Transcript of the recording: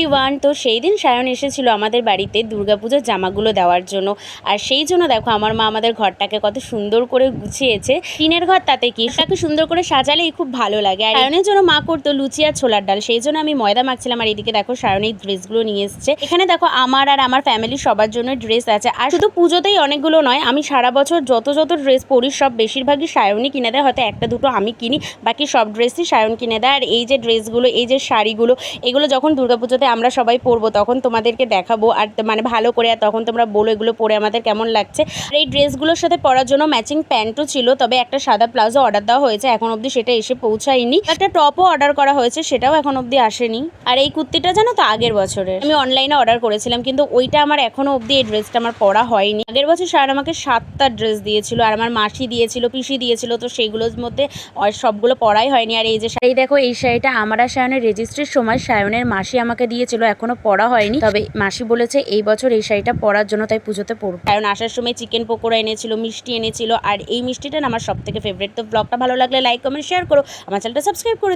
Everyone তো সেই দিন সায়ন এসেছিল আমাদের বাড়িতে দুর্গাপুজোর জামাগুলো দেওয়ার জন্য। আর সেই জন্য দেখো, আমার মা আমাদের ঘরটাকে কত সুন্দর করে গুছিয়েছে। টিনের ঘর তাতে কি? তাকে সুন্দর করে সাজালেই খুব ভালো লাগে। আর সায়নের জন্য মা করতো লুচি আর ছোলার ডাল। সেই জন্য আমি ময়দা মাখছিলাম। আর এদিকে দেখো, সায়ন এই ড্রেসগুলো নিয়ে এসছে। এখানে দেখো, আমার আর আমার ফ্যামিলির সবার জন্য ড্রেস আছে। আর শুধু পুজোতেই অনেকগুলো নয়, আমি সারা বছর যত যত ড্রেস পরি, সব বেশিরভাগই সায়নই কিনে দেয়। হয়তো একটা দুটো আমি কিনি, বাকি সব ড্রেসই সায়ন কিনে দেয়। আর এই যে ড্রেসগুলো, এই যে শাড়িগুলো, এগুলো যখন দুর্গাপুজোতে আমরা সবাই পরবো, তখন তোমাদেরকে দেখাবো। আর মানে ভালো করে, আর তখন তোমরা বলো এগুলো পরে আমাদের কেমন লাগছে। আর এই ড্রেসগুলোর সাথে পরার জন্য ম্যাচিং প্যান্টও ছিল, তবে একটা সাদা প্লাজো অর্ডার দেওয়া হয়েছে, এখন অবধি সেটা এসে পৌঁছায়নি। একটা টপও অর্ডার করা হয়েছে, সেটাও এখন অবধি আসেনি। আর এই কুর্তিটা জানো তো আগের বছরের। আমি অনলাইনে অর্ডার করেছিলাম, কিন্তু ওইটা আমার এখনও অবধি এই ড্রেসটা আমার পরা হয়নি। আগের বছর সায়ন আমাকে সাতটা ড্রেস দিয়েছিল, আর আমার মাসি দিয়েছিল, পিসি দিয়েছিল, তো সেইগুলোর মধ্যে সবগুলো পরাই হয়নি। আর এই যে শাড়ি দেখো, এই শাড়িটা আমার আর সায়নের রেজিস্ট্রির সময়, সায়নের মাসি আমাকে দিয়েছিল, এখনও পড়া হয়নি। তবে মাসি বলেছে, এই বছর এই শাড়িটা পরার জন্য তাই পুজোতে পরবো। কারণ আসার সময় চিকেন পকোড়া এনেছিল, মিষ্টি এনেছিল, আর এই মিষ্টিটা আমার সব থেকে ফেভারিট তো ব্লগটা ভালো লাগলে লাইক কমেন্ট শেয়ার করো। আমার চ্যানেলটা সাবস্ক্রাইব করে